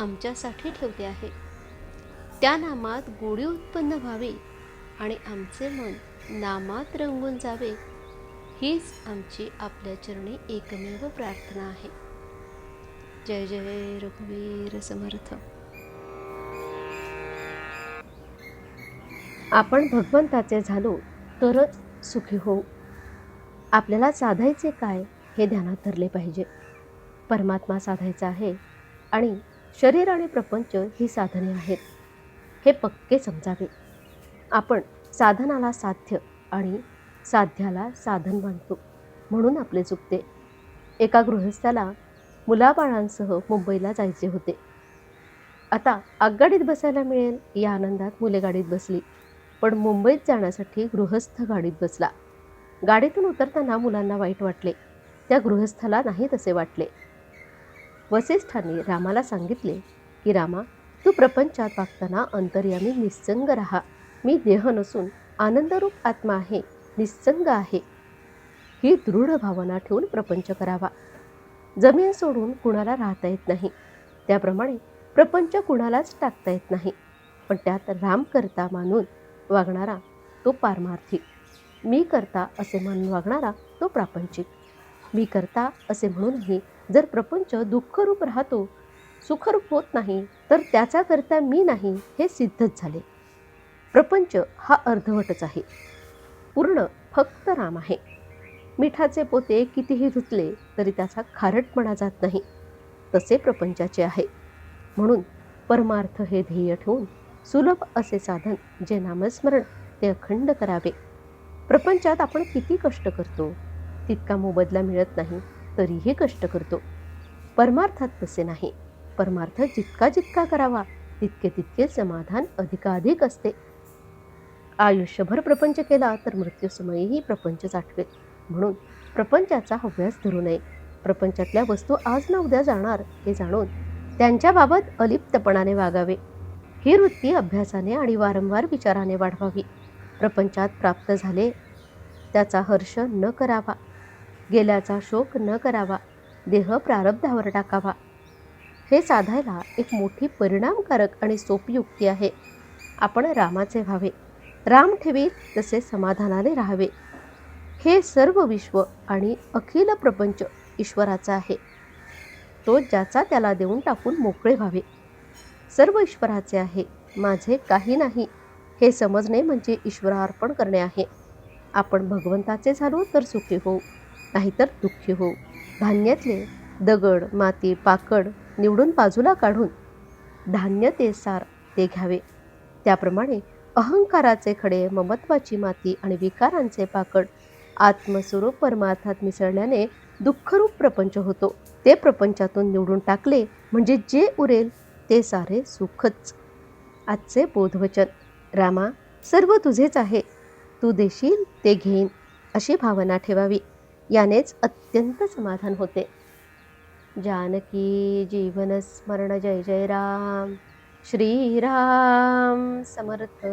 आमच्यासाठी ठेवले आहे. त्या नामात गोडी उत्पन्न व्हावी आणि आमचे मन नामात रंगून जावे हीच आमची आपल्या चरणी एकमेव प्रार्थना आहे. जय जय रघुवीर समर्थ. आपण भगवंताचे झालो तरच सुखी होऊ. आपल्याला साधायचे काय हे ध्यानात धरले पाहिजे. परमात्मा साधायचा आहे आणि शरीर आणि प्रपंच ही साधने आहेत. हे पक्के समजावे. आपण साधनाला साध्य आणि साध्याला साधन मानतो म्हणून आपले चुकते. एका गृहस्थाला मुलाबाळांसह मुंबईला जायचे होते. आता आगगाडीत बसायला मिळेल या आनंदात मुले गाडीत बसली पण मुंबईत जाण्यासाठी गृहस्थ गाडीत बसला. गाडीतून उतरताना मुलांना वाईट वाटले. त्या गृहस्थाला नाही तसे वाटले. वसिष्ठांनी रामाला सांगितले की रामा तू प्रपंचात वागताना अंतर्यामी निस्संग राहा. मी देह नसून आनंदरूप आत्मा आहे निस्संग आहे. ही दृढ भावना ठेवून प्रपंच करावा. जमीन सोडून कुणाला राहता येत नाही. त्याप्रमाणे प्रपंच कुणालाच टाकता येत नाही. पण त्यात राम करता मानून वागणारा तो पारमार्थी मी करता असे मानून वागणारा तो प्रापंचिक. मी करता असे म्हणूनही जर प्रपंच दुःखरूप राहतो सुखरूप होत नाही तर त्याचा करता मी नाही हे सिद्धच झाले. प्रपंच हा अर्धवटच आहे. पूर्ण फक्त राम आहे. मिठाचे पोते कितीही धुतले तरी त्याचा खारटपणा जात नाही. तसे प्रपंचाचे आहे. म्हणून परमार्थ हे ध्येय ठेवून सुलभ असे साधन जे नामस्मरण ते अखंड करावे. प्रपंचात आपण किती कष्ट करतो तितका मोबदला मिळत नाही तरीही कष्ट करतो. परमार्थात तसे नाही. परमार्थ जितका जितका करावा तितके तितके समाधान अधिकाधिक असते. आयुष्यभर प्रपंच केला तर मृत्यूसमयीही प्रपंच साठवेल. म्हणून प्रपंचाचा हव्यास धरू नये. प्रपंचातल्या वस्तू आज ना उद्या जाणार हे जाणून त्यांच्याबाबत अलिप्तपणाने वागावे. ही वृत्ती अभ्यासाने आणि वारंवार विचाराने वाढवावी. प्रपंचात प्राप्त झाले त्याचा हर्ष न करावा. गेल्याचा शोक न करावा देह प्रारब्धावर टाकावा. हे साधायला एक मोठी परिणामकारक आणि सोपी युक्ती आहे. आपण रामाचे व्हावे. राम ठेवी तसे समाधानाने राहावे. हे सर्व विश्व आणि अखिल प्रपंच ईश्वराचा आहे. तो ज्याचा त्याला देऊन टाकून मोकळे व्हावे. सर्व ईश्वराचे आहे. माझे काही नाही. हे समजणे म्हणजे ईश्वरार्पण करणे आहे. आपण भगवंताचे झालो तर सुखी होऊ. नाहीतर दुःखी होऊ धान्यातले दगड माती पाकड निवडून बाजूला काढून धान्य ते सार ते घ्यावे. त्याप्रमाणे अहंकाराचे खडे ममत्वाची माती आणि विकारांचे पाकड आत्मस्वरूप परमार्थात मिसळल्याने दुःखरूप प्रपंच होतो. ते प्रपंचातून निवडून टाकले म्हणजे जे उरेल ते सारे सुखच. आजचे बोधवचन रामा सर्व तुझेच आहे. तू देशील ते घेईन अशी भावना ठेवावी. यानेच अत्यंत समाधान होते. जानकी जीवनस्मरण जय जय राम. श्रीराम समर्थ.